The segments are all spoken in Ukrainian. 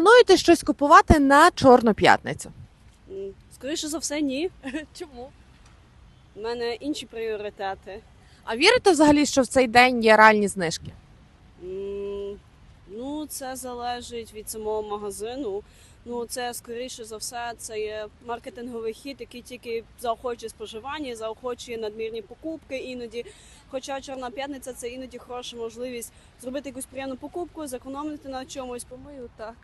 плануєте щось купувати на Чорну п'ятницю? М, Скоріше за все, ні. Чому? У мене інші пріоритети. А вірите взагалі, що в цей день є реальні знижки? М, Ну, це залежить від самого магазину. Ну, це скоріше за все, це є маркетинговий хід, який тільки заохочує споживання, заохочує надмірні покупки іноді. Хоча Чорна п'ятниця це іноді хороша можливість зробити якусь приємну покупку, зекономити на чомусь. Думаю, так.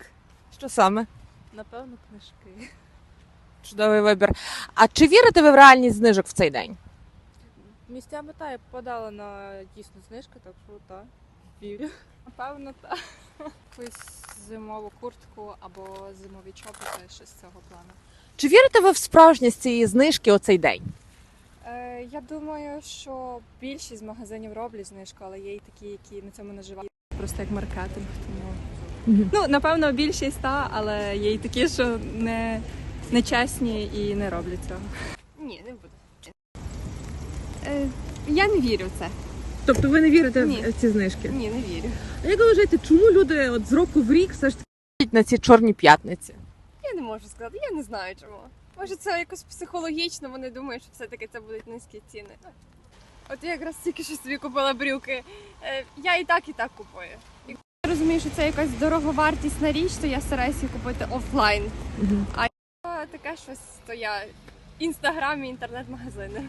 Що саме? Напевно, книжки. Чудовий вибір. А чи вірите ви в реальність знижок в цей день? Місцями та я попадала на дійсну знижку, так що так, вірю. Напевно, так. Якусь зимову куртку або зимові чоботи, щось з цього плану. Чи вірите ви в справжність цієї знижки у цей день? Е, я думаю, що більшість магазинів роблять знижку, але є й такі, які на цьому наживають. Просто як маркетинг. Тому Ну напевно більшість та, але є й такі, що не, не чесні і не роблять цього. Ні, не буду. Е, я не вірю в це. Тобто ви не вірите Ні. в ці знижки? Ні, не вірю. А як ви вважаєте, чому люди от з року в рік все ж таки на ці чорні п'ятниці? Я не можу сказати, я не знаю чому. Може, це якось психологічно, вони думають, що все-таки це будуть низькі ціни. От я якраз тільки що собі купила брюки. Е, я і так, і так купую. Розумію, що це якась дороговартісна річ, то я стараюся її купити офлайн. А таке щось, то я інстаграм і інтернет-магазини.